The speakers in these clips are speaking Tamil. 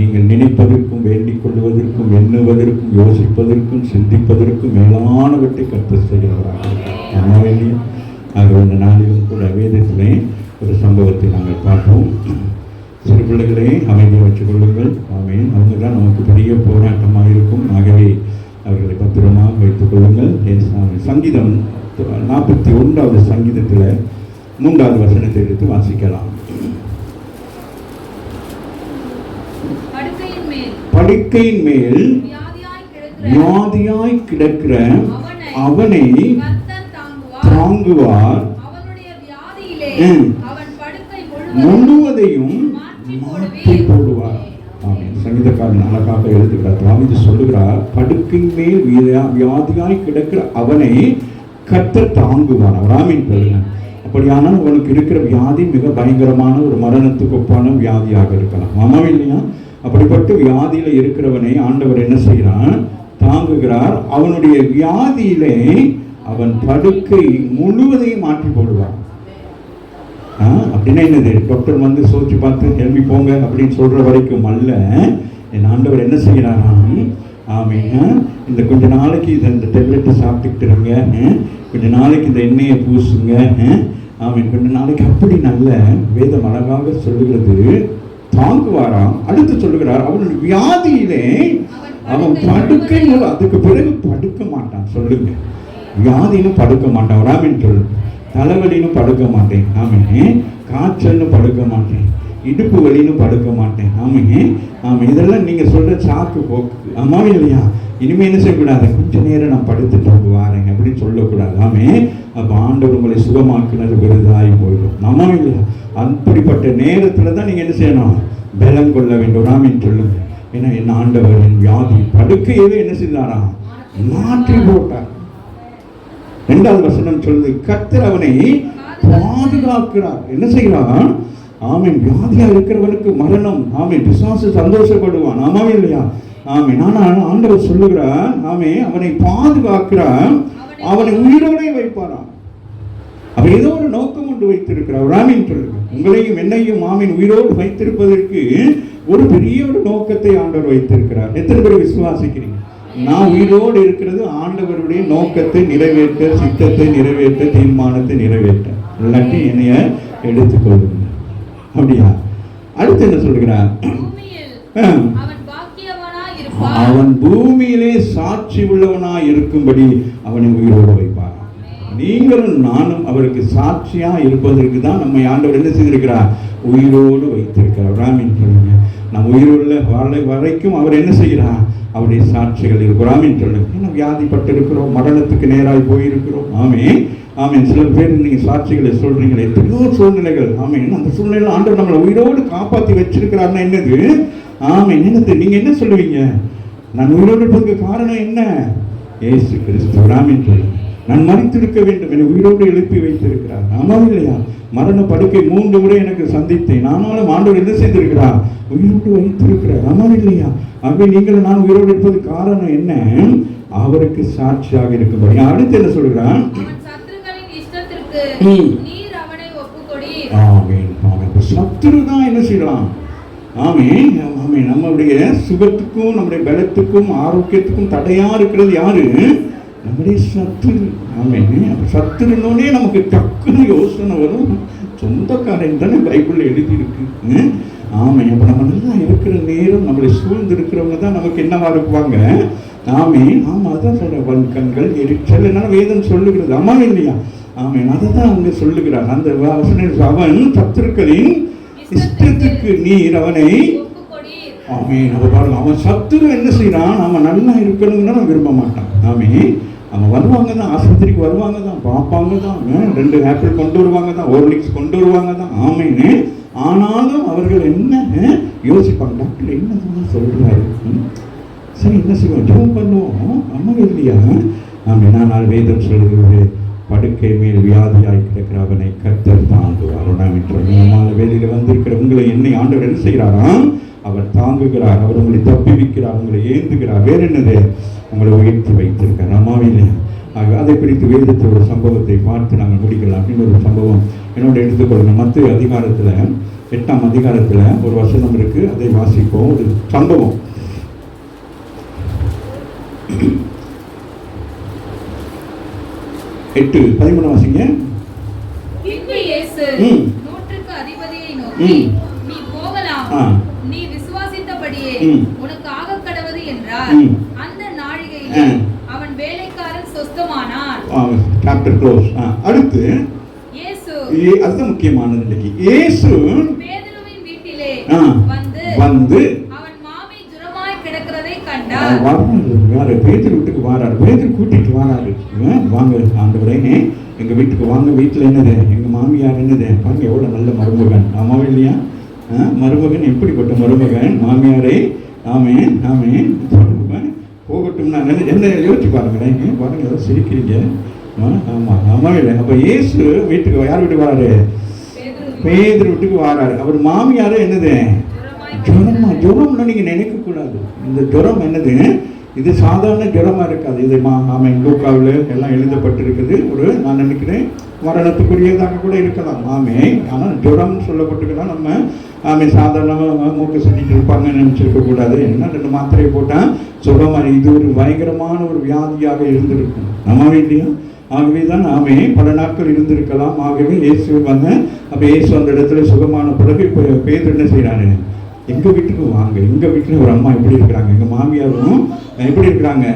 நீங்கள் நினைப்பதற்கும் வேண்டிக் கொள்வதற்கும் எண்ணுவதற்கும் யோசிப்பதற்கும் சிந்திப்பதற்கும் மேலானவற்றை கற்று செய்கிறவராக ஆமாம் இல்லையா ஆக இந்த நாளிலும் கூட வேதத்திலே ஒரு சம்பவத்தை நாங்கள் பார்ப்போம். சிறு பிள்ளைகளே அமைதியை வச்சுக் கொள்ளுங்கள் ஆமேன். அவங்க தான் நமக்கு பெரிய போராட்டமாக இருக்கும். ஆகவே அவர்களை பத்திரமாக வைத்துக் கொள்ளுங்கள். என் சங்கீதம் நாற்பத்தி ஒன்றாவது சங்கீதத்தில் மூன்றாவது வசனத்தை எடுத்து வாசிக்கலாம் படுக்கையின் மேல் படுக்கையின் மேல் வியாதியாய் கிடக்கிற அவனை தாங்குவார். முழுவதையும் மாற்றி போடுவார். சங்கீதக்காரன் அழகாக எழுதுகிறார். தாவீது சொல்லுகிறார் படுக்கை மேல் வியா- வியாதியாய் கிடக்கிற அவனை கர்த்தர் தாங்குவார். அவர் ஆமீன் சொல்லுங்க அப்படியானால் அவனுக்கு இருக்கிற வியாதி மிக பயங்கரமான ஒரு மரணத்துக்கு ஒப்பான வியாதியாக இருக்கலாம். ஆமாம் இல்லையா? அப்படிப்பட்ட வியாதியில் இருக்கிறவனை ஆண்டவர் என்ன செய்கிறான்? தாங்குகிறார். அவனுடைய வியாதியிலே அவன் படுக்கை முழுவதையும் மாற்றி போடுவான். அப்படின்னா என்னது? டாக்டர் வந்து சோதிச்சு பார்த்து கிளம்பி போங்க அப்படின்னு சொல்ற வரைக்கும் அல்ல. என் ஆண்டவர் என்ன செய்கிறாராம்? ஆமீங்க இந்த கொஞ்ச நாளைக்கு இதை இந்த டெப்லெட்டை சாப்பிட்டுக்கிட்டு இருங்க. கொஞ்ச நாளைக்கு இந்த எண்ணெயை பூசுங்க. ஆமீன். கொஞ்ச நாளைக்கு அப்படி நல்ல வேதம் அழகாக சொல்லுகிறது. தாங்குவாராம். அடுத்து சொல்லுகிறார் அவனுடைய வியாதியிலே அவன் படுக்கை அதுக்கு பிறகு படுக்க மாட்டான். சொல்லுங்க. வியாதின்னு படுக்க மாட்டான். ராமின் சொல்லு. தலைவலின்னு படுக்க மாட்டேன். ஆமே காய்ச்சல்னு படுக்க மாட்டேன். இடுப்பு வலின்னு படுக்க மாட்டேன். ஆமே ஆமாம் இதெல்லாம் நீங்க சொல்ற சாக்கு போக்கு. ஆமாம் இல்லையா? இனிமே என்ன செய்யக்கூடாது? கொஞ்ச நேரம் நான் படுத்துட்டு வந்து வாரேங்க அப்படின்னு சொல்லக்கூடாது. ஆமே அப்ப ஆண்டவர் உங்களை சுகமாக்குனது விருதாகி போயிடும். நம்ம இல்லையா? அப்படிப்பட்ட நேரத்தில் தான் நீங்க என்ன செய்யணும்? பலம் கொள்ள வேண்டும். ராமின்னு சொல்லுங்க. ஏன்னா என் ஆண்டவர் என் வியாதி படுக்கையவே என்ன செய்தாரா? மாற்றி போட்டார். ரெண்டாவது வசனம் சொல்லுது கத்தர் அவனை பாதுகாக்கிறார். என்ன செய்கிறான் ஆமென். வியாதியா இருக்கிறவனுக்கு மரணம். ஆமென். பிசாசு சந்தோஷப்படுவான். ஆமாவே இல்லையா? ஆமென் ஆனால் ஆண்டவர் சொல்லுகிறார் ஆமே அவனை பாதுகாக்கிறான் அவனை உயிரோடே வைப்பாராம். அவர் ஏதோ ஒரு நோக்கம் கொண்டு வைத்திருக்கிறார். ராமின் உங்களையும் என்னையும் மாமின் உயிரோடு வைத்திருப்பதற்கு ஒரு பெரிய ஒரு நோக்கத்தை ஆண்டவர் வைத்திருக்கிறார். எத்தனை பேர் விசுவாசிக்கிறீங்க? நான் உயிரோடு இருக்கிறது ஆண்டவருடைய நோக்கத்தை நிறைவேற்ற சித்தத்தை நிறைவேற்ற தீர்மானத்தை நிறைவேற்ற. இல்லாட்டி என்னைய எடுத்துக்கொள்ளுங்க அப்படியா? அடுத்து என்ன சொல்கிறார். அவன் பூமியிலே சாட்சி உள்ளவனாய் இருக்கும்படி அவனை உயிரோடு வைப்பார் நீங்களும் நானும் அவருக்கு சாட்சியா இருப்பதற்கு தான் நம்ம ஆண்டவர் என்ன செய்திருக்கிறார்? உயிரோடு வைத்திருக்கிறார். ராமின் சொல்லுங்க. நம்ம உயிருள்ள வாழ வரைக்கும் அவர் என்ன செய்கிறார்? அவருடைய சாட்சிகள் இருக்கு ராமின் சொல்லுங்க. ஏன்னா வியாதிப்பட்டு இருக்கிறோம் மரணத்துக்கு நேராய் போயிருக்கிறோம். ஆமே ஆமீன். சில பேர் நீங்க சாட்சிகளை சொல்றீங்களே எத்தனையோ சூழ்நிலைகள். ஆமீன். அந்த சூழ்நிலையில் ஆண்டவர் நம்மளை உயிரோடு காப்பாற்றி வச்சிருக்கிறாருன்னா என்னது? ஆமீன் என்னது? நீங்க என்ன சொல்லுவீங்க? நான் உயிரோடு இருப்பதற்கு காரணம் என்ன? ஏசு கிறிஸ்து ராமின் சொல்லுங்க நான் மறித்திருக்க வேண்டும். என்னை உயிரோடு எழுப்பி வைத்திருக்கிறார். ஆமாம் இல்லையா? மரண படுக்கை மூன்று முறை எனக்கு சந்தித்தேன். ஆனாலும் ஆண்டவர் என்ன செய்திருக்கிறார்? உயிரோடு வைத்திருக்கிறார். ஆமாம் இல்லையா? ஆகவே நீங்கள் நான் உயிரோடு இருப்பது காரணம் என்ன? அவருக்கு சாட்சியாக இருக்கும்படி. அடுத்து என்ன சொல்கிறான் சத்துரு தான் என்ன செய்யலாம்? ஆமீன். ஆமை நம்மளுடைய சுகத்துக்கும் நம்முடைய பலத்துக்கும் ஆரோக்கியத்துக்கும் தடையாக இருக்கிறது யாரு? நம்முடைய சத்துரு. ஆமை அப்ப சத்துருனோடனே நமக்கு டக்குன்னு யோசனை வரும். சொந்தக்காரன் தானே பைபிளில் எழுதியிருக்கு. ஆமை அப்போ நம்ம நல்லா இருக்கிற நேரம் நம்மளை சூழ்ந்து இருக்கிறவங்க தான் நமக்கு என்னவா இருப்பாங்க? ஆமீன். ஆமாம் அதான் சொல்றேன் வன்கண்கள் எரிச்சல் என்னன்னா வேதம் சொல்லுகிறது. அம்மா இல்லையா? ஆமீன். அதை தான் அவங்க சொல்லுகிறார். அந்த அவன் சத்துருக்களின் இஷ்டத்துக்கு நீர் அவனை ஆமே நம்ம அவன் பாருங்க அவன் சத்துரு என்ன செய்யறான்? அவன் நல்லா இருக்கணும்னு நான் விரும்ப மாட்டான். ஆமே அவன் வருவாங்க தான் ஆஸ்பத்திரிக்கு வருவாங்க தான் பார்ப்பாங்க தான் ரெண்டு ஆப்பிள் கொண்டு வருவாங்க தான் ஓர்லிக்ஸ் கொண்டு வருவாங்க தான் ஆமைன்னு ஆனாலும் அவர்கள் என்ன யோசிப்பாங்க டாக்டர் என்ன சொல்றாரு? சரி என்ன செய்வோம்? ஜெபம் பண்ணுவோம். அம்மா இல்லையா? ஆமாம் நான் வேதம் சொல்கிறது படுக்கை மேல் வியாதியாய் கிடக்கிற அவனை கத்தர் தாங்குவார் நம்மால் வேதியில் வந்திருக்கிற உங்களை என்னை ஆண்டவர் என்ன செய்கிறாராம்? அவர் தாங்குகிறார் அவர் உங்களை தப்பிவிக்கிறார் உங்களை ஏந்துகிறார். வேற என்னது? உங்களை உயர்த்தி வைத்திருக்கார் அம்மாவே இல்லையா ஆக அதை குறித்து வேதத்தில் ஒரு சம்பவத்தை பார்த்து நாங்கள் முடிக்கலாம் இன்னொரு சம்பவம். என்னோட எடுத்துக்கொள்ளுங்க. மத்திய அதிகாரத்தில் எட்டாம் அதிகாரத்தில் ஒரு வசனம் இருக்கு. அதை வாசிப்போம். ஒரு சம்பவம். எட்டு பதிமூணு வாசிங்க. நூற்றுக்கு அதிபதியை நோக்கி. நீ போகலாம் ஆ. நீ விசுவாசித்தபடியே ம். உனக்கு ஆகக் கடவது என்றார். அந்த நாழிகையில். அவன் வேலைக்காரன் சொஸ்தமானான். சாப்டர் க்ளோஸ் அடுத்து இயேசு அதுதான் முக்கியமானது இன்னைக்கு இயேசு பேதுருவின் வீட்டிலே வந்து வந்து அவன் மாமி ஜுரமாய் கிடக்கிறதை ஆ, கண்டார். வர்றாரு வேற பேதர் வீட்டுக்கு வாராரு. பேதர் கூட்டிட்டு வாராரு. வாங்க ஆண்டவரே எங்க வீட்டுக்கு வாங்க. வீட்டுல என்னது? எங்க மாமியார் என்னது? பாருங்க எவ்வளவு நல்ல மருமகன். ஆமாவா இல்லையா? மருமகன் எப்படிப்பட்ட மருமகன்? மாமியாரை ஆமே ஆமே போகட்டும் நான் என்ன யோசிச்சு பாருங்களேன். பாருங்க ஏதோ சிரிக்கிறீங்க. ஆ, ஆமாம் இல்லை. அப்போ இயேசு வீட்டுக்கு யார் வீட்டுக்கு வராரு? பேதர் வீட்டுக்கு வராரு. அவர் மாமியாரே என்னது? ஜுரமா ஜுரம்னு நீங்கள் நினைக்கக்கூடாது. இந்த ஜுரம் என்னது? இது சாதாரண ஜுரமாக இருக்காது. இது மா ஆமை லூக்காவில் எல்லாம் எழுதப்பட்டிருக்குது. ஒரு நான் நினைக்கிறேன் மரணத்துக்குரியதாக கூட இருக்கலாம். ஆமே ஆனால் ஜுரம்னு சொல்லப்பட்டிருக்கலாம் நம்ம ஆமை சாதாரணமாக மூக்கு சுட்டிட்டு இருப்பாங்கன்னு நினச்சிருக்க கூடாது. என்ன ரெண்டு மாத்திரையை போட்டால் சுகமாக இது ஒரு பயங்கரமான ஒரு வியாதியாக இருந்திருக்கும். நம்ம இல்லையா ஆகவே தான் ஆமே பல நாட்கள் இருந்திருக்கலாம். ஆகவே இயேசு வந்த அப்போ இயேசு அந்த இடத்துல சுகமான பிறகு இப்போ பேர் என்ன செய்கிறாரு எங்கள் வீட்டுக்கு வாங்க. எங்கள் வீட்டுல ஒரு அம்மா எப்படி இருக்கிறாங்க. எங்கள் மாமியாரும் எப்படி இருக்கிறாங்க?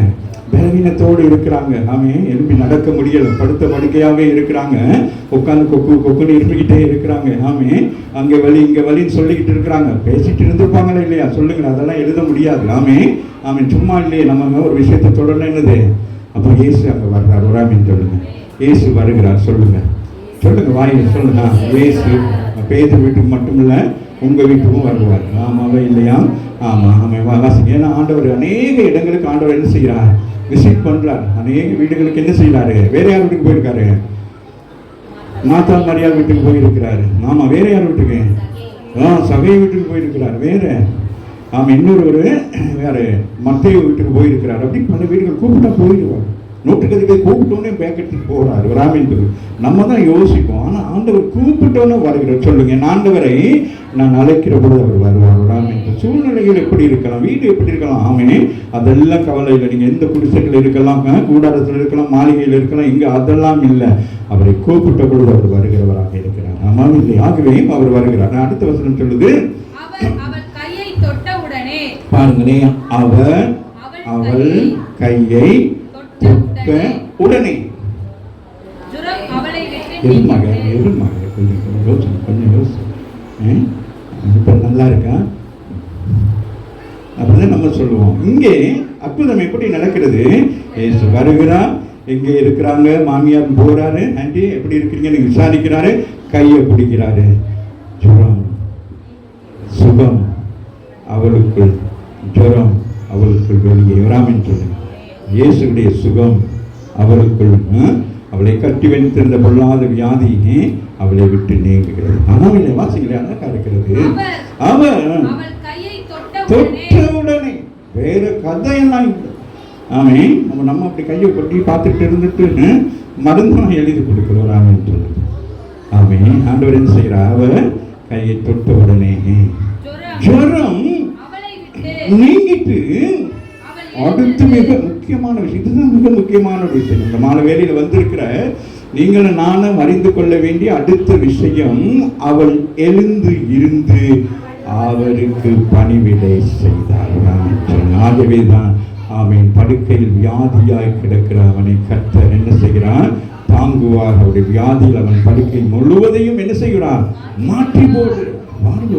பலவீனத்தோடு இருக்கிறாங்க. ஆமே எழுப்பி நடக்க முடியல. படுத்த படுக்கையாகவே இருக்கிறாங்க. உட்காந்து கொக்கு கொக்குன்னு இருப்பிக்கிட்டே இருக்கிறாங்க. ஆமே அங்கே வழி இங்கே வழின்னு சொல்லிக்கிட்டு இருக்கிறாங்க. பேசிட்டு இருந்திருப்பாங்களா இல்லையா? சொல்லுங்க அதெல்லாம் எழுத முடியாது. ஆமே ஆமே சும்மா இல்லையே. நம்ம ஒரு விஷயத்தை தொடரணும் என்னது? அப்போ இயேசு அங்கே வர்றார். ஒரு ஆமீன் சொல்லுங்க. இயேசு வருகிறார். சொல்லுங்க. சொல்லுங்க வாயில் சொல்லுங்க. இயேசு பேதர் வீட்டுக்கு மட்டும் இல்லை உங்கள் வீட்டுக்கும் வருவார். ஆமாவே இல்லையா? ஆமாம் ஆமாம் வா- வாசிங்க ஏன்னா ஆண்டவர் அநேக இடங்களுக்கு ஆண்டவர் என்ன செய்கிறார்? விசிட் பண்ணுறார் அநேக வீடுகளுக்கு என்ன செய்கிறாரு? வேற யார் வீட்டுக்கு போயிருக்காரு. மாத்தா மரியா வீட்டுக்கு போயிருக்கிறாரு. ஆமாம் வேற யார் வீட்டுக்கு. ஆ சபை வீட்டுக்கு போயிருக்கிறார். வேற. ஆமாம் இன்னொரு வேறு மத்தைய வீட்டுக்கு போயிருக்கிறார். அப்படின்னு பல வீடுகள் கூப்பிட்டா போயிடுவார் நூற்றுக்கதிக்கை கூப்பிட்டோன்னே பேக்கெட்டுக்கு போகிறார் ராமேந்திரன் நம்ம தான் யோசிப்போம். ஆனால் ஆண்டவர் கூப்பிட்டோன்னே வருகிறார். சொல்லுங்க ஆண்டவரை நான் அழைக்கிற பொழுது அவர் வருவார். ராமேந்திரன் சூழ்நிலைகள் எப்படி இருக்கலாம்? வீடு எப்படி இருக்கலாம்? ஆமே அதெல்லாம் கவலை இல்லை. நீங்கள் எந்த குடிசைகள் இருக்கலாம்? கூடாரத்தில் இருக்கலாம் மாளிகையில் இருக்கலாம் இங்கே அதெல்லாம் இல்லை. அவரை கூப்பிட்ட பொழுது அவர் வருகிறவராக இருக்கிறார். ஆமாம் இல்லை. ஆகவே அவர் வருகிறார். அடுத்த வசனம் சொல்லுது. அவர் அவள் கையை தொட்டவுடனே பாருங்களே அவர் அவள் கையை உடனே. விட்டு எருமக நீங்கிற்று. எருமக கொஞ்சம் யோசனை கொஞ்சம் யோசனை இப்போ நல்லா இருக்கா? அப்படிதான் நம்ம சொல்லுவோம். இங்கே அற்புதம் எப்படி நடக்கிறது? ஏசு வருகிறார். எங்கே இருக்கிறாங்க? மாமியார் போறாரு. ஆண்டி எப்படி இருக்கிறீங்கன்னு விசாரிக்கிறாரு. கையை பிடிக்கிறாரு. ஜுரம். சுகம். அவளுக்குள். ஜுரம். அவளுக்குள் வெளியே. வராமின்னு சொல்லு இயேசுடைய சுகம். அவளுக்குள் ஆ, அவளை கட்டி வைத்திருந்த பொல்லாத வியாதி அவளை விட்டு நீங்குகிறது. ஆனால் இல்லை அழகா இருக்கிறது. கையை தொட்டவுடனே தொட்ட உடனே வேற கதையெல்லாம் இல்லை. ஆமே நம்ம நம்ம அப்படி கையை கொட்டி பார்த்துட்டு இருந்துட்டு மருந்தெல்லாம் எழுதி கொடுக்கிறோம் ராமன் சொல்லுது ஆமே ஆண்டவர் என்ன செய்கிறா அவர் கையை தொட்ட உடனே ஜுரம் நீங்கிட்டு அடுத்து மிக முக்கியமான விஷயம். இதுதான் மிக முக்கியமான விஷயம். இந்த மாலை வேலையில் வந்திருக்கிற நீங்கள் நானும் அறிந்து கொள்ள வேண்டிய அடுத்த விஷயம் அவள் எழுந்து இருந்து அவருக்கு பணிவிடை செய்தார்கள் ஆகவே தான் அவன் படுக்கையில் வியாதியாய் கிடக்கிற அவனை கர்த்தர் என்ன செய்கிறான் தாங்குவார். அவருடைய வியாதியில் அவன் படுக்கை முழுவதையும் என்ன செய்கிறார்? மாற்றி போடு.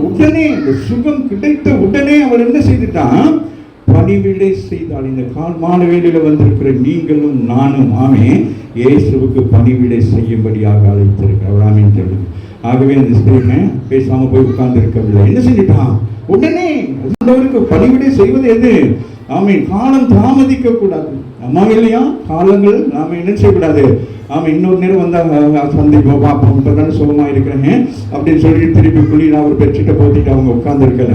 உடனே அந்த சுகம் கிடைத்த உடனே அவள் என்ன செய்துட்டான்? பணிவிடை செய்தால் இந்த கால் வந்திருக்கிற நீங்களும் நானும் ஆமே இயேசுவுக்கு பணிவிடை செய்யும்படியாக அழைத்திருக்கிறார் ஆமீன் சொல்லுங்க ஆகவே அந்த ஸ்திரீங்க பேசாமல் போய் உட்கார்ந்து இருக்கவில்லை என்ன செஞ்சிட்டான்? உடனே ஆண்டவருக்கு பணிவிடை செய்வது எது? ஆமீன். காலம் தாமதிக்க கூடாது அம்மா இல்லையா? காலங்கள் நாம என்ன செய்யக்கூடாது? ஆமா இன்னொரு நேரம் வந்தா சந்திப்போம் பார்ப்போம். இப்போ தானே சுகமா இருக்கிறேன். அப்படின்னு சொல்லி திருப்பி குளிர் அவர் பெட்ஷீட்டை போத்திட்டு அவங்க உட்கார்ந்து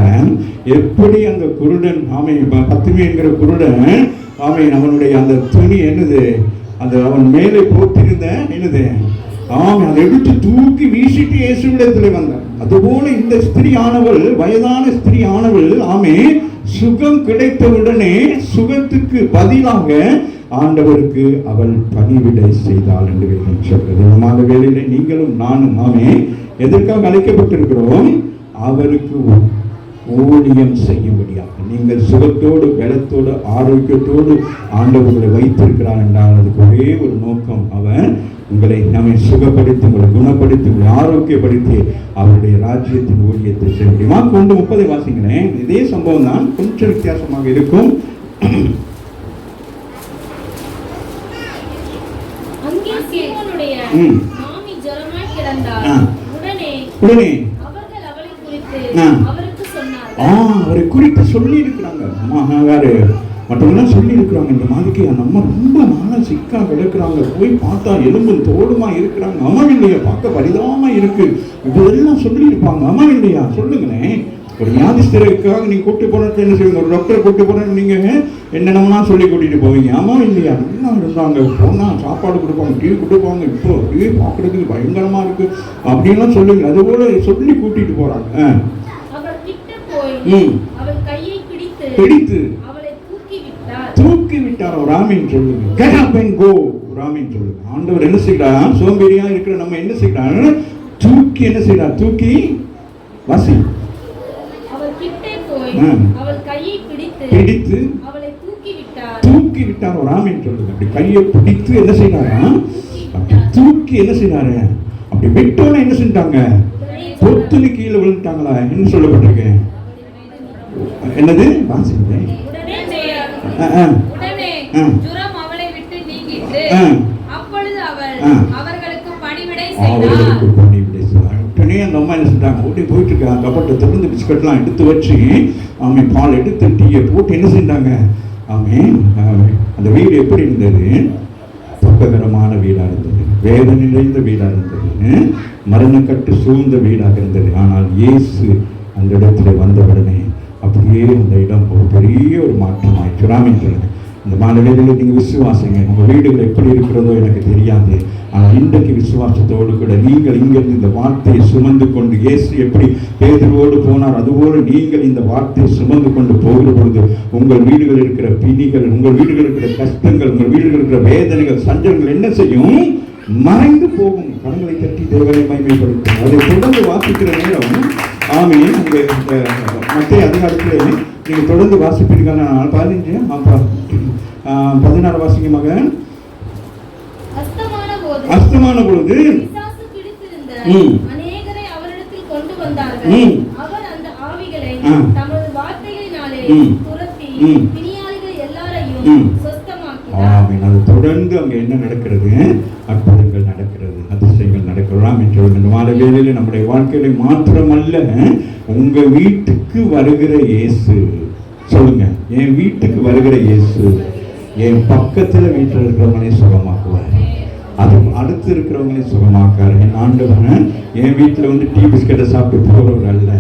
எப்படி அந்த குருடன் ஆமை ப- பத்துமி என்கிற குருடன் ஆமை அவனுடைய அந்த துணி என்னது? அந்த அவன் மேலே போட்டிருந்த என்னது? ஆமை அதை எடுத்து தூக்கி வீசிட்டு இயேசுவிடத்தில் வந்தான். அதுபோல இந்த ஸ்திரி ஆனவள் வயதான ஸ்திரி ஆனவள் ஆமே சுகம் கிடைத்தவுடனே சுகத்துக்கு பதிலாக ஆண்டவருக்கு அவள் பணிவிடை செய்தாள் என்று வேதம் சொல்கிறது. அந்த வேலையில நீங்களும் நானும் ஆமே எதற்காக அழைக்கப்பட்டிருக்கிறோம்? அவருக்கு ஊழியம் செய்யும்படியாக. நீங்கள் சுகத்தோடு பலத்தோடு ஆரோக்கியத்தோடு ஆண்டவர்களை வைத்திருக்கிறார் என்றால் அதுக்கு ஒரே ஒரு நோக்கம் அவன் உங்களை நம்மை சுகப்படுத்தி உங்களை குணப்படுத்தி உங்களை ஆரோக்கியப்படுத்தி அவருடைய ராஜ்யத்தின் ஊழியத்தை செய்ய முடியுமா கொண்டு முப்பதை வாசிக்கிறேன் இதே சம்பவம் தான் கொஞ்சம் வித்தியாசமாக இருக்கும். உடனே அவரை குறித்து சொல்லி இருக்கிறாங்க. மற்றவங்களாம் சொல்லி இருக்கிறாங்க இந்த மாதிரிக்கு அந்த அம்மா ரொம்ப நாளா சிக்கா கிடக்குறாங்க போய் பார்த்தா எலும்பும் தோடுமா இருக்கிறாங்க இல்லையா பார்க்க பரிதாபமா இருக்கு. இதெல்லாம் சொல்லி இருப்பாங்க அம்மா இல்லையா சொல்லுங்களேன். ஒரு வியாதிஸ்தருக்காக நீங்க கூட்டு போனது என்ன செய்வீங்க? ஒரு டாக்டரை கூட்டு போனது நீங்க என்னென்னலாம் சொல்லி கூட்டிட்டு போவீங்க? ஆமா இல்லையா நல்லா இருந்தாங்க போனா சாப்பாடு கொடுப்பாங்க டீ கொடுப்பாங்க இப்போ டீ பார்க்கறதுக்கு பயங்கரமா இருக்கு. அப்படின்லாம் சொல்லுங்க. அதுபோல சொல்லி கூட்டிட்டு போறாங்க. ஆ. அவர் கிட்ட போய் ம். பிடித்து பிடித்து அவளை தூக்கி விட்டார் தூக்கி விட்டார் ஒரு ராமின் சொல்லுங்க. Get up and go ராமின் சொல்லுங்க. ஆண்டவர் என்ன செய்கிறார்? சோம்பேறியா இருக்கிற நம்ம என்ன செய்கிறார்? தூக்கி என்ன செய்கிறார்? தூக்கி வாசி. பிடித்து தூக்கி விட்டார் தூக்கி விட்டார் ஒரு ராமின் சொல்லுங்க. அப்படி கையை பிடித்து என்ன அப்படி தூக்கி என்ன செய்யறாரு அப்படி விட்டோன்னு என்ன செஞ்சாங்க? பொத்துன்னு கீழே விழுந்துட்டாங்களா? என்ன சொல்லப்பட்டிருக்கு? என்னது? வாசிக்கிறேன் உடனே. ஜுரம் அவளை விட்டு நீங்கிட்டு. அப்பொழுது அவள். அவர்களுக்கு பணிவிடை அவர்களுக்கு பணிவிடை உடனே அந்த அம்மா என்ன செஞ்சாங்க? ஓடி போயிட்டு இருக்காங்க கப்பட்டை திறந்து பிஸ்கட்லாம் எடுத்து வச்சு ஆமை பால் எடுத்து டீயை போட்டு என்ன செஞ்சாங்க? ஆமே. அந்த வீடு எப்படி இருந்தது? பக்ககரமான வீடா இருந்தது. வேதனை நிறைந்த வீடாக இருந்தது. மரணக்கட்டு சூழ்ந்த வீடாக இருந்தது. ஆனால் இயேசு அந்த இடத்துல வந்த உடனே அப்படியே இந்த இடம் ஒரு பெரிய ஒரு மாற்றமாக சுனாமின்றது இந்த மாநிலத்தில் நீங்கள் விசுவாசங்க. உங்கள் வீடுகள் எப்படி இருக்கிறதோ எனக்கு தெரியாது. ஆனால் இன்றைக்கு விசுவாசத்தோடு கூட நீங்கள் இங்கிருந்து இந்த வார்த்தையை சுமந்து கொண்டு இயேசு எப்படி பேதுருவோடு போனார் அதுபோல நீங்கள் இந்த வார்த்தையை சுமந்து கொண்டு போகிற பொழுது உங்கள் வீடுகளில் இருக்கிற பிணிகள் உங்கள் வீடுகளில் இருக்கிற கஷ்டங்கள் உங்கள் வீடுகள் இருக்கிற வேதனைகள் சஞ்சலங்கள் என்ன செய்யும்? மறைந்து போகும். கண்களை கட்டி தேவனை மைமைப்படுத்தும் அதை தொடர்ந்து வாசிக்கிற நேரம் ஆமே உங்க இந்த மத்திய அதிகாரத்திலே நீங்க தொடர்ந்து வாசிப்பீர்கள் நான் பதினஞ்சு பதினாறு வாசிங்க மகன். அஸ்தமான பொழுது ம். ம். தொடர்ந்து அங்க என்ன நடக்கிறது? அற்புதங்கள் நடக்கிறது. எடுக்கலாம் என்று இந்த மாலை வேளையில நம்முடைய வாழ்க்கையில மாத்திரமல்ல உங்க வீட்டுக்கு வருகிற இயேசு. சொல்லுங்க என் வீட்டுக்கு வருகிற இயேசு என் பக்கத்தில் வீட்டில் இருக்கிறவங்களே சுகமாக்குவார். அது அடுத்து இருக்கிறவங்களே சுகமாக்காரு. என் ஆண்டவன் என் வீட்டில் வந்து டீ பிஸ்கெட்டை சாப்பிட்டு போகிறவர் அல்ல.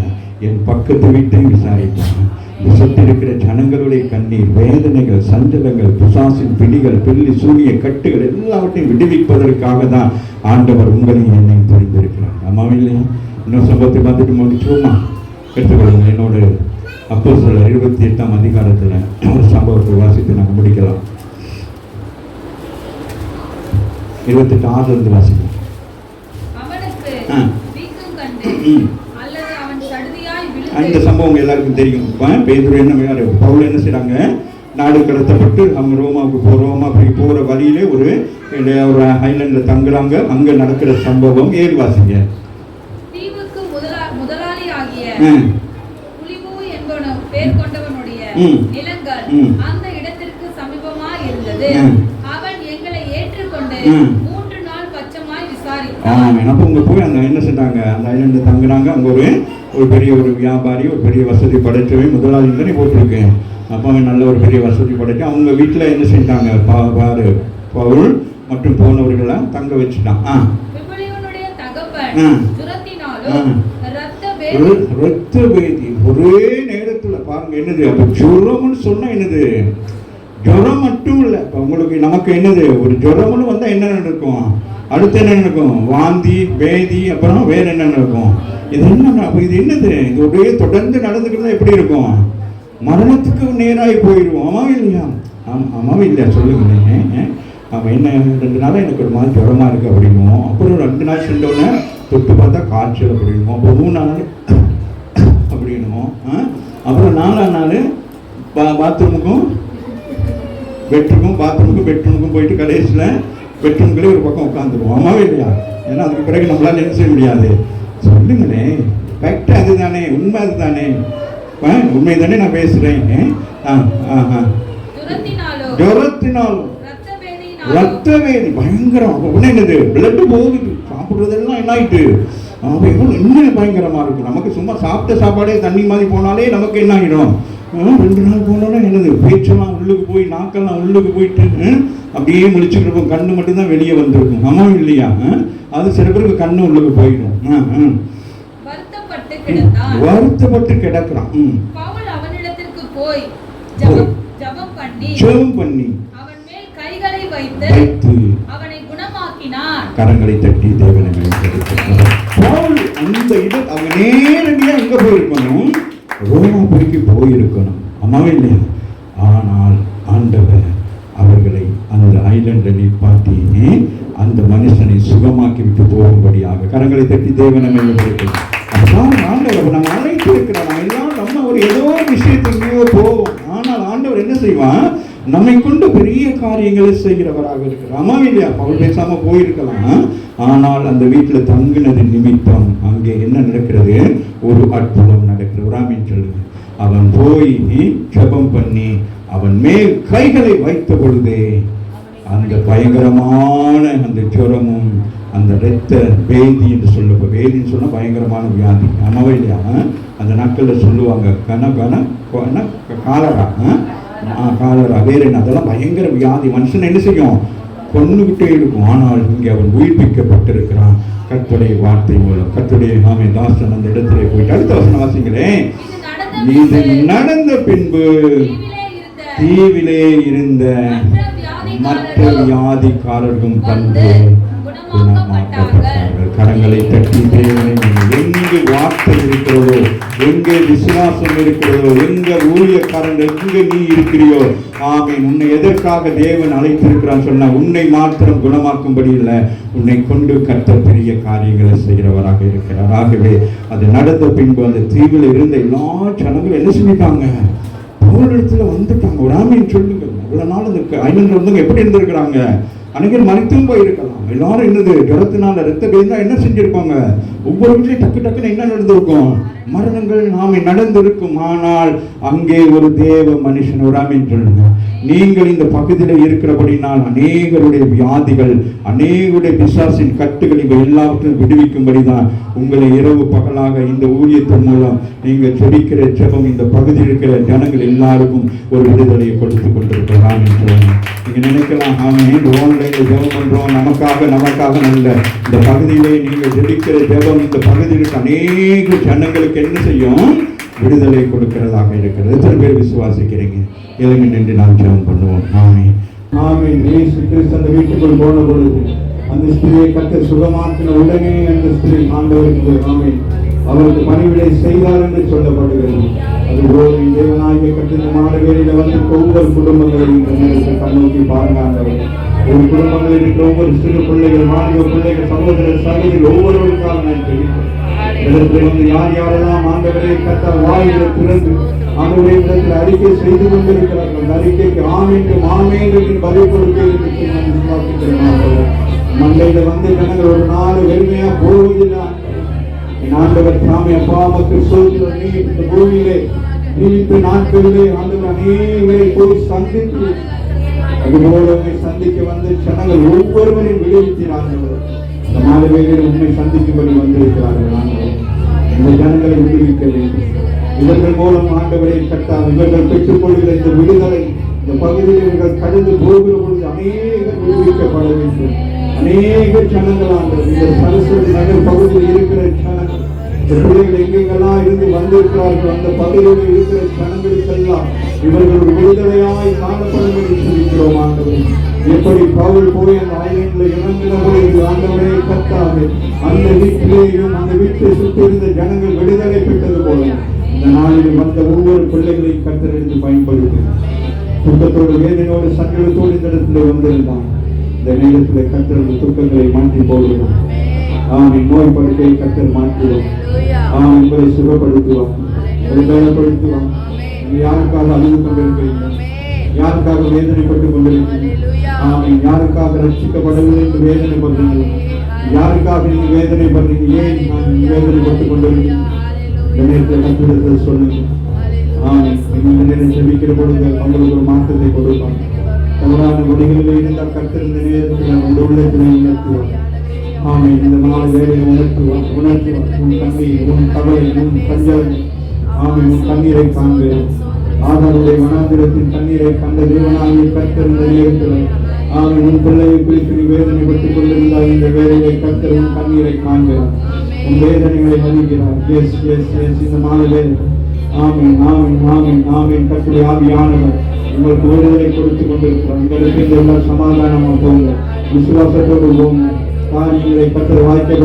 என் பக்கத்து வீட்டையும் விசாரிப்பான் இந்த சுற்றி இருக்கிற ஜனங்களுடைய கண்ணீர் வேதனைகள் சஞ்சலங்கள் பிசாசின் பிடிகள் பில்லி சூரிய கட்டுகள் எல்லாவற்றையும் விடுவிப்பதற்காக தான் ஆண்டவர் உங்களையும் என்னையும் தெரிந்திருக்கிறார் ஆமாம் இல்லையா? இன்னும் சம்பவத்தை பார்த்துட்டு முடிச்சோமா எடுத்துக்கொள்ளுங்க. என்னோட அப்போ சொல்ல இருபத்தி எட்டாம் அதிகாரத்தில் ஒரு சம்பவத்தை வாசித்து நாங்கள் முடிக்கலாம். இருபத்தெட்டு ஆறுல இருந்து வாசிக்கலாம். விழுந்து சம்பவம் எல்லாருக்கும் தெரியும். பேதுரு என்ன பவுல் என்ன செய்றாங்க? நாடு கடத்தப்பட்டு அவங்க ரோமாவுக்கு போ ரோமா அப்படி போகிற வழியிலே ஒரு ஒரு ஹைலண்டில் தங்குறாங்க. அங்கே நடக்கிற சம்பவம் ஏழு வாசிங்க. அந்த இடத்திற்கு சமீபமாய் இருந்தது. அவன் எங்களை ஏற்றுக்கொண்டு ம். மூன்று நாள் பட்சமாய் விசாரித்தான். ஆமாம் அப்போ இங்கே போய் அந்த என்ன செஞ்சாங்க? அந்த ஐலண்டில் தங்குறாங்க. அங்கே ஒரு ஒரு பெரிய ஒரு வியாபாரி ஒரு பெரிய வசதி படைச்சவை முதலாளி தானே போட்டிருக்கு அப்போ அவன் நல்ல ஒரு பெரிய வசதி படைச்சு அவங்க வீட்டில் என்ன செஞ்சாங்க? பா பாரு பவுல் மற்றும் போனவர்களை தங்க வச்சுட்டான். ஆ. ரத்த வேதி ஒரே நேரத்துல பாருங்க என்னது? அப்ப ஜுரம்னு சொன்னா என்னது? ஜுரம் மட்டும் இல்ல. இப்ப உங்களுக்கு நமக்கு என்னது? ஒரு ஜுரம்னு வந்தா என்ன நடக்கும்? அடுத்து என்ன நடக்கும்? வாந்தி வேதி அப்புறம் வேற என்ன நடக்கும்? இது என்ன அப்ப இது என்னது? இது ஒரே தொடர்ந்து நடந்துக்கிட்டு எப்படி இருக்கும்? மரணத்துக்கு நேராகி போயிடுவோம். அம்மாவும் இல்லையா? ஆமாம் அம்மாவும் இல்லையா? சொல்லுங்க அவன் என்ன ரெண்டு நாளாக எனக்கு ஒரு மாதிரி ஜுரமாக இருக்குது அப்படின்னுவோம் அப்புறம் ரெண்டு நாள் சென்றோடனே தொட்டு பார்த்தா காய்ச்சல் அப்படின்னும் அப்போ மூணு நாள் அப்படின்னுவோம் ஆ? அப்புறம் நாலாம் நாள் பா பாத்ரூமுக்கும் பெட்ரூமும் பாத்ரூமுக்கும் பெட்ரூமுக்கும் போயிட்டு கடைசியில் பெட்ரூம்களே ஒரு பக்கம் உட்காந்துருவோம். ஆமாவே இல்லையா? ஏன்னா அதுக்கு பிறகு நம்மளால் என்ன செய்ய முடியாது. சொல்லுங்களேன் கரெக்டாக அதுதானே. உண்மை அதுதானே. உண்மை தானே நான் பேசுகிறேன் ஜுரத்தினாலும் ரத்த வேதி பயங்கரம். உடனே என்னது? பிளட் போகுது. சாப்பிடுறதெல்லாம் என்ன ஆயிட்டு? எவ்வளவு இன்னும் பயங்கரமா இருக்கும் நமக்கு சும்மா சாப்பிட்ட சாப்பாடே தண்ணி மாதிரி போனாலே நமக்கு என்ன ஆகிடும் ரெண்டு நாள் போனோன்னே என்னது? பேச்செல்லாம் உள்ளுக்கு போய் நாக்கெல்லாம் உள்ளுக்கு போயிட்டு அப்படியே முழிச்சுட்டு இருப்போம். கண்ணு மட்டும்தான் வெளியே வந்திருக்கும். ஆமா இல்லையா? அது சில பேருக்கு கண்ணு உள்ளுக்கு போயிடும். ஆ, ஆ. வருத்தப்பட்டு கிடக்குறான். பவுல் அவனிடத்திற்கு போய் ஜெபம் ஜெபம் பண்ணி ஜெபம் பண்ணி அவன் மேல் கைகளை வைத்து வைத்து அவனை குணமாக்கினான் கரங்களை தட்டி தேவனை. பவுல் அந்த இடம் அவங்க நேரடியா எங்க போயிருக்கணும் ரோமாபுரிக்கு போயிருக்கணும் அம்மாவே இல்லையா ஆனால் ஆண்டவர் அவர்களை அந்த ஐலண்டை நிப்பாட்டி அந்த மனுஷனை சுகமாக்கி விட்டு போகும்படியாக கரங்களை தட்டி தேவனை மேம்படுத்தினார். அதான் ஆண்டவர் நம்ம அழைத்து இருக்கிறோம் நம்ம எல்லாம் நம்ம ஒரு ஏதோ ஒரு விஷயத்துக்கு போவோம். ஆனால் ஆண்டவர் என்ன செய்வான் நம்மை கொண்டு பெரிய காரியங்களை செய்கிறவராக இருக்கிறார். ஆமா இல்லையா? பவுல் பேசாம போயிருக்கலாம். ஆனால் அந்த வீட்டில் தங்கினது நிமித்தம் அங்கே என்ன நடக்கிறது? ஒரு அற்புதம் நடக்கிறது. ஒரு ஆமீன் சொல்லுங்க. அவன் போய் ஜபம் பண்ணி அவன் மேல் கைகளை வைத்த பொழுது அந்த பயங்கரமான அந்த ஜுரமும் அந்த இரத்த வேதி என்று சொல்ல வேதின்னு சொன்னால் பயங்கரமான வியாதி. ஆமாவே இல்லையா? அந்த நாட்களில் சொல்லுவாங்க கன கன கன காலரா? ஆ? ஆ, காலரா என்ன? அதெல்லாம் பயங்கர வியாதி. மனுஷன் என்ன செய்யும்? கொண்டுகிட்டே இருக்கும். ஆனால் இங்கே அவன் உயிர்ப்பிக்கப்பட்டிருக்கிறான். கர்த்தருடைய வார்த்தை மூலம். கர்த்தருடைய நாமே தாசன் அந்த இடத்துல போயிட்டு அடுத்த வசனம் வாசிங்களேன் இது நடந்த பின்பு தீவிலே இருந்த மற்ற வியாதிக்காரர்களும் வந்து கரங்களை தட்டி தேவனை எங்கு வார்த்தை இருக்கிறதோ எங்கே விசுவாசம் இருக்கிறதோ எங்க ஊழியக்காரன் எங்கே நீ இருக்கிறியோ ஆமீன். உன்னை எதற்காக தேவன் அழைத்திருக்கிறான் சொன்னா உன்னை மாத்திரம் குணமாக்கும்படி இல்லை. உன்னை கொண்டு கத்த பெரிய காரியங்களை செய்கிறவராக இருக்கிறார். ஆகவே அது நடந்த பின்பு அந்த தீவில் இருந்த எல்லா ஜனங்களும் என்ன செஞ்சிட்டாங்க இடத்துல வந்துட்டாங்க. ஒரு ஆமீன் சொல்லுங்க இவ்வளவு நாள் இந்த ஐநூறு வந்தவங்க எப்படி இருந்திருக்கிறாங்க? அன்னைக்கு மனித்தும் போயிருக்கலாம். எல்லாரும் என்னது? ஜலத்தினால ரத்த பேருந்தா என்ன செஞ்சிருப்பாங்க? ஒவ்வொரு வீட்லையும் டக்கு டக்குன்னு என்ன நடந்திருக்கும்? மரணங்கள் நாமே நடந்திருக்கும். ஆனால் அங்கே ஒரு தேவ மனுஷன் ஒரு சொல்லுங்க. நீங்கள் இந்த பகுதியில் இருக்கிறபடினால் அநேகருடைய வியாதிகள் அநேகருடைய பிசாசின் கட்டுகள் இவை எல்லாவற்றையும் விடுவிக்கும்படி தான் உங்களை இரவு பகலாக இந்த ஊழியத்தின் மூலம் நீங்கள் ஜெபிக்கிற ஜெபம் இந்த பகுதியில் இருக்கிற ஜனங்கள் எல்லாருக்கும் ஒரு விடுதலையை கொடுத்து கொண்டிருக்கிறான் என்று நீங்க நினைக்கலாம். ஆமா இந்த ஜெபம் பண்றோம். நமக்காக நமக்காக நல்ல இந்த பகுதியிலே நீங்க ஜெபிக்கிற ஜெபம் இந்த பகுதியில் அநேக ஜனங்களுக்கு என்ன செய்யும்? விடுதலை கொடுக்கிறதாக இருக்கிறது. எத்தனை பேர் விசுவாசிக்கிறீங்க? இளைஞ நின்று நாம் ஜெபம் பண்ணுவோம். ஆமே ஆமே இயேசு கிறிஸ்து அந்த வீட்டுக்குள் போன பொழுது அந்த ஸ்திரியை கத்த சுகமாக்கின உடனே அந்த ஸ்திரீ ஆண்டவருக்கு ஆமே அவருக்கு பணிவிடை செய்தார் என்று சொல்லப்படுகிறது. அதுபோல் தேவநாயக கட்டின மாணவரில் வந்து ஒவ்வொரு குடும்பங்களையும் கண்ணோக்கி பாருங்க ஒரு குடும்பங்களில் இருக்கிற ஒவ்வொரு சிறு பிள்ளைகள் மாணவ பிள்ளைகள் சகோதர சகோதரி ஒவ்வொருவருக்காக நான் இடத்தில் வந்து யார் யாரெல்லாம் ஆண்டவரை கத்த வாயில திறந்து ஆண்டவரை இடத்தில் அறிக்கை செய்து கொண்டிருக்கிறார்கள் அந்த அறிக்கைக்கு ஆம் என்று பதில் கொடுப்பேன் மண்டையில வந்து ஜனங்கள் ஒரு நாள் வெறுமையா போவதில்லை. என் ஆண்டவர் சாமி அப்பா மக்கள் சோதனை நீ இந்த பூமியிலே நீத்த நாட்களிலே ஆண்டவர் அநேகரை போய் சந்தித்து அதுபோல உண்மை சந்திக்க வந்து ஜனங்கள் ஒவ்வொருவரையும் விடுவிக்கிறார்கள் இந்த நாலு பேரில் உண்மை சந்திக்கும்படி வந்திருக்கிறார்கள் ஆண்டவர். இந்த ஜனங்களை விடுவிக்க வேண்டும். இவர்கள் மூலம் ஆண்டவரை கட்டால் இவர்கள் பெற்றுக்கொள்கிற இந்த விடுதலை இந்த பகுதியில் இவர்கள் கடந்து போகிற பொழுது அநேகர் விடுவிக்கப்பட வேண்டும். அநேக ஜனங்களாக இந்த சரஸ்வதி நகர் பகுதியில் இருக்கிற ஜனங்கள் பிள்ளைகள் எங்கெங்கெல்லாம் இருந்து வந்திருக்கிறார்கள் அந்த பகுதியில் இருக்கிற ஜனங்களுக்கெல்லாம் இவர்கள் விடுதலையாய் காணப்படும் என்று சொல்லிக்கிறோம் ஆண்டவரே. எப்படி பவுல் போய் அந்த ஆயிரங்களை இறங்கின ஆண்டவரே கத்தாது அந்த வீட்டிலேயும் அந்த வீட்டை சுற்றி இருந்த ஜனங்கள் விடுதலை பெற்றது போல. இந்த நாளில் வந்த ஒவ்வொரு பிள்ளைகளையும் கத்தரெடுத்து பயன்படுத்தி துக்கத்தோடு வேதனையோடு சங்கடத்தோடு இந்த இடத்துல வந்திருந்தான் இந்த நேரத்தில் கத்தர் அந்த துக்கங்களை மாற்றி போடுவோம் ஆமை நோய் படுக்கையை கத்தர் மாற்றுவோம் ஆம் உங்களை பலப்படுத்துவார் நீங்க யாருக்காக அழுது கொண்டிருக்கிறீங்க யாருக்காக வேதனைப்பட்டு கொண்டிருக்கிறீங்க ஆமை யாருக்காக ரட்சிக்கப்படவில்லை என்று வேதனைப்படுறீங்க யாருக்காக நீங்க வேதனைப்படுறீங்க ஏன் நான் வேதனைப்பட்டு கொண்டிருக்கிறீங்க இந்த நேரத்தில் கத்திரத்தில் சொல்லுங்க ஆமை நீங்கள் நேரம் ஜெபிக்கிற பொழுது உங்களுக்கு ஒரு மாற்றத்தை கொடுப்பாங்க தவறான வழிகளில் இருந்த கட்டிருந்த நேரத்தில் உங்கள் உள்ளத்தினை உணர்த்துவோம் ஆமை இந்த நாலு வேலையை உணர்த்துவோம் உணர்த்துவோம். உன் தண்ணீர் உன் கவலை உன் பஞ்சம். ஆமை உன் தண்ணீரை காண்கிறோம் ஆதாருடைய மனாந்திரத்தின் தண்ணீரை கண்ட தேவனாகிய கத்திருந்த நேரத்தில் ஆமை உன் பிள்ளையை குறித்து நீ வேதனைப்பட்டுக் கொண்டிருந்தால் இந்த வேலையை கத்திர உன் தண்ணீரை காண்கிறார் உன் வேதனைகளை மதிக்கிறார் எஸ் எஸ் எஸ் இந்த நாலு வேலை ஆமீன். ஆமீன். ஆமீன். ஆமீன். கர்த்தருடைய ஆவியானவர். உங்களுக்கு விடுதலை கொடுத்து கொண்டிருக்கிறோம். எங்களுக்கு இந்த எல்லா சமாதானமா போங்க விசுவாசத்தோடு போங்க காரியங்களை கத்தர் வாய்க்க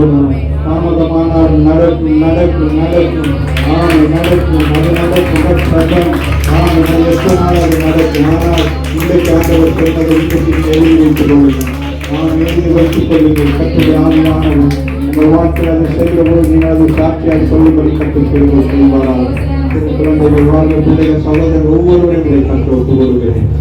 தாமதமானால் நடக்கும் நடக்கும் நடக்கும். ஆமை நடக்கும் அது நடக்கும். சட்டம். ஆமை எத்தனை நாள் அது நடக்கும். ஆனால் இன்றைக்கு ஆண்டவர் சொன்னதை இப்படி எழுதி வைத்துக் கொள்ளுங்கள் ஆமை எழுதி வைத்துக் கொள்ளுங்கள் கத்தருடைய ஆவியானவர். உங்கள் வாழ்க்கையில் அதை செய்கிற போது நீங்கள் அதை சாட்சியாக சொல்லும்படி கற்றுக் செய்வது செய்வாராக குழந்தைகள் வாழ்ந்த பிள்ளைகள் சகோதரர் ஒவ்வொருவரையும் கற்று ஒப்புக்கொள்கிறேன்.